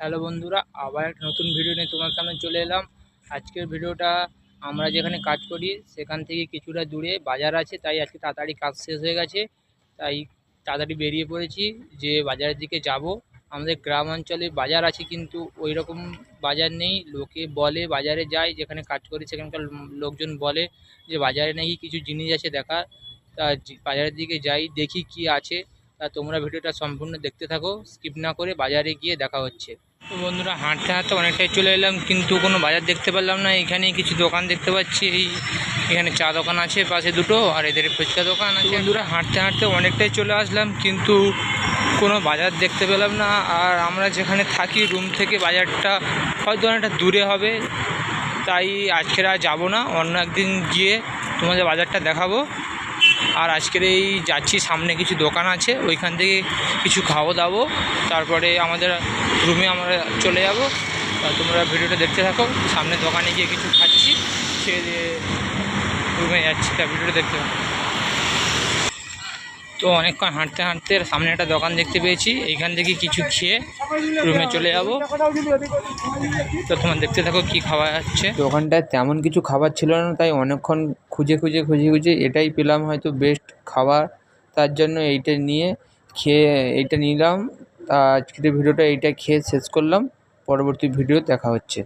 Hello বন্ধুরা, আবার একটা নতুন ভিডিও নিয়ে তোমার সামনে চলে এলাম। আজকের ভিডিওটা আমরা যেখানে কাজ করি, সেখান থেকে কিছুটা দূরে। বাজার আছে, তাই আজকে তাড়াতাড়ি কাজ শেষ হয়ে গেছে। তাই তাড়াতাড়ি বেরিয়ে পড়েছি যে বাজারের দিকে যাব। আমাদের গ্রাম অঞ্চলে বাজার আছে, কিন্তু ওই রকম বাজার নেই। লোকে বলে বাজারে যায়, যেখানে কাজ করি সেখানকার লোকজন বলে যে বাজারে নাকি কিছু জিনিস আছে, দেখা। তা বাজারের দিকে যাই, দেখি কি আছে। তা তোমরা ভিডিওটা সম্পূর্ণ দেখতে থাকো স্কিপ না করে বাজারে গিয়ে দেখা হচ্ছে। তো বন্ধুরা, হাঁটতে হাঁটতে অনেকটাই চলে এলাম, কিন্তু কোনো বাজার দেখতে পারলাম না। এখানে কিছু দোকান দেখতে পাচ্ছি। এখানে চা দোকান আছে, পাশে দুটো, আর এদের ফুচকা দোকান আছে। বন্ধুরা, হাঁটতে হাঁটতে অনেকটাই চলে আসলাম, কিন্তু কোনো বাজার দেখতে পেলাম না। আর আমরা যেখানে থাকি, রুম থেকে বাজারটা হয়তো অনেকটা দূরে হবে। তাই আজকের আর যাব না, অন্য একদিন গিয়ে তোমাদের বাজারটা দেখাবো। আর আজকের এই যাচ্ছি, সামনে কিছু দোকান আছে, ওইখান থেকে কিছু খাওয়া দাবো তারপরে আমাদের রুমে আমরা চলে যাব। তোমরা ভিডিওটা দেখতে থাকো, সামনে দোকানে গিয়ে কিছু খাচ্ছি দিয়ে রুমে যাচ্ছি, তা ভিডিওটা দেখতে থাকো। তো অনেকক্ষণ হাঁটতে হাঁটতে সামনে একটা দোকান দেখতে পেয়েছি, এইখান থেকে কিছু খেয়ে রুমে চলে যাব। তো তোমার দেখতে থাকো কি খাওয়া যাচ্ছে। দোকানটায় তেমন কিছু খাবার ছিল না, তাই অনেকক্ষণ খুঁজে খুঁজে খুঁজে খুঁজে এটাই পেলাম হয়তো বেস্ট খাবার। তার জন্য এইটা নিয়ে খেয়ে, এইটা নিলাম। আজকের ভিডিওটা এইটা খেয়ে শেষ করলাম। পরবর্তী ভিডিও দেখা হচ্ছে।